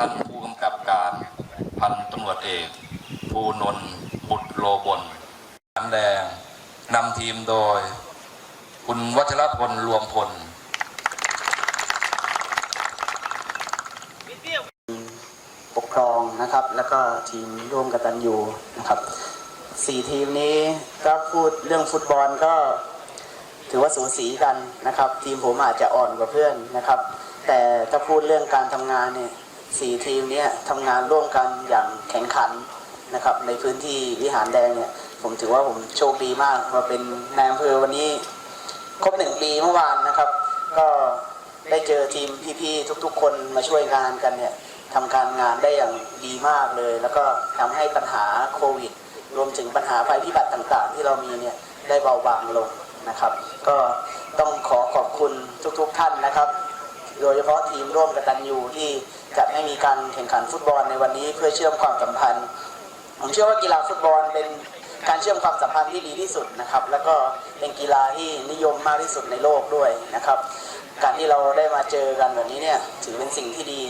ท่านผู้กำกับการ พันตำรวจเอกภูนนท์บุตรโลบนน้ำแดงนำทีมโดย คุณวัชรพลรวมพลปกครองนะครับ แล้วก็ทีมร่วมกตันยูนะครับสี่ทีมนี้ก็พูดเรื่องฟุตบอลก็ถือว่าสูสีกันนะครับ ทีมผมอาจจะอ่อนกว่าเพื่อนนะครับ แต่ถ้าพูดเรื่องการทำงานเนี่ย สี่ทีมนี้ทำงานร่วมกันอย่างแข่งขันนะครับ ในพื้นที่วิหารแดงเนี่ย ผมถือว่าผมโชคดีมากมาเป็นนายอำเภอวันนี้ครบหนึ่งปีเมื่อวานนะครับ ก็ได้เจอทีมพี่ๆทุก ๆ คนมาช่วยงานกันเนี่ยทำการงานได้อย่างดีมากเลย แล้วก็ทำให้ปัญหาโควิด รวมถึงปัญหาภัยพิบัติต่างๆ ที่เรามีเนี่ยได้เบาบางลงนะครับ ก็ต้องขอขอบคุณทุกๆท่านนะครับ โดยเฉพาะทีมร่วมกตันยูที่จัดให้มีการแข่งขันฟุตบอลในวันนี้เพื่อเชื่อมความสัมพันธ์ ผมเชื่อว่ากีฬาฟุตบอลเป็นการเชื่อมความสัมพันธ์ที่ดีที่สุดนะครับ แล้วก็เป็นกีฬาที่นิยมมากที่สุดในโลกด้วยนะครับ การที่เราได้มาเจอกันแบบนี้เนี่ยถือเป็นสิ่งที่ดี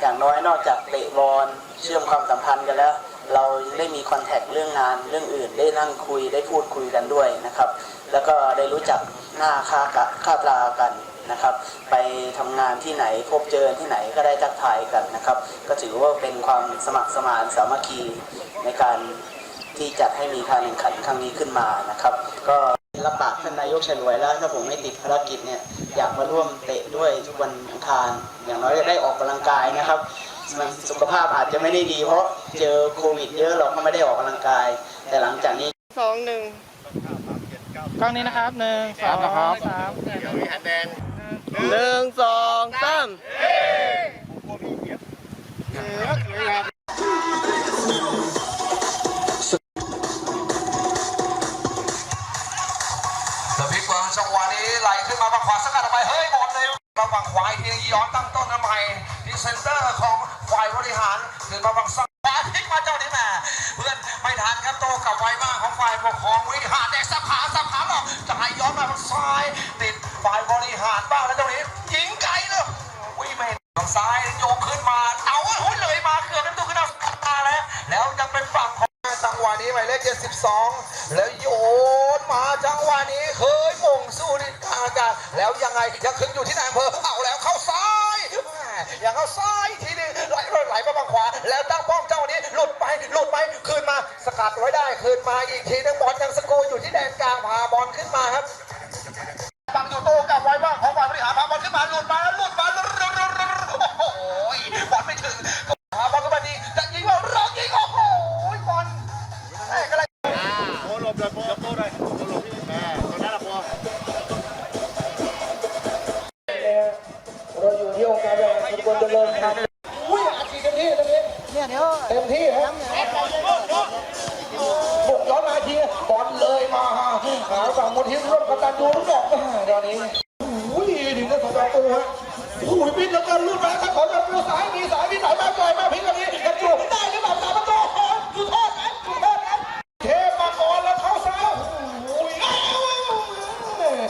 อย่างน้อยนอกจากเตะบอลเชื่อมความสัมพันธ์กันแล้ว เราได้มีคอนแทคเรื่องงานเรื่องอื่น ได้นั่งคุยได้พูดคุยกันด้วยนะครับ แล้วก็ได้รู้จักหน้าค่ากะค่าตรากัน นะครับ ไปทำงานที่ไหนพบเจอที่ไหนก็ได้ทักทายกันนะครับ ก็ถือว่าเป็นความสมัครสมานสามัคคีในการที่จัดให้มีการแข่งขันครั้งนี้ขึ้นมานะครับ ก็รับปากท่านนายกฉลวยแล้วถ้าผมไม่ติดภารกิจเนี่ยอยากมาร่วมเตะด้วยทุกวันอังคาร อย่างน้อยจะได้ออกกำลังกายนะครับมันสุขภาพอาจจะไม่ได้ดีเพราะเจอโควิดเยอะเราก็ไม่ได้ออกกำลังกาย แต่หลังจากนี้สองหนึ่งกล้องนี้นะครับหนึ่งสองนะครับสาม หนึ่งสองสามเดอะพิกเบิร์จังหวะนี้ไหลขึ้นมาฝั่งขวาสกัดออกไปเฮ้ยบอลเลยมาฝั่งขวาอีกทีย้อนตั้งต้นทำไมที่เซนเตอร์ของฝ่ายบริหารขึ้นมาฝั่งซ้าย ซ้ายโยกขึ้นมา เอาหุ้ยเลยมาเกือบเป็นตัวขึ้นเอาแล้วแล้วจะเป็นฝั่งของจังหวะนี้หมายเลข72 แล้วโยนมาจังหวะนี้เคยมงสู้ในกลางอากาศแล้วยังไงยังคึงอยู่ที่นายอำเภอเอาแล้วเข้าซ้ายแม่ยังเข้าซ้ายทีนึงไหลไหลไปฝั่งขวา แล้วตั้งป้อมเจ้านี้หลุดไปหลุดไปคืนมาสกัดไว้ได้คืนมาอีกทีนึงบอลยังสกูอยู่ที่แดนกลางพาบอลขึ้นมาครับ ลเจริญครับอุ้ยอาชีพเต็มที่ตรงนี้เนี่ยเดี๋ยวเต็มที่ฮะบุกย้อนมาทีบอลเลยมาฮะหาฝั่งมูลที่ร่วมกับตันยูรู้บอกตอนนี้อุ้ยถึงได้สองประตูฮะอุ้ยพิษแล้วก็ลุ้นมาครับขอจะเลี้ยวสายมีสายมีสายมาปล่อยมาพลิกแบบนี้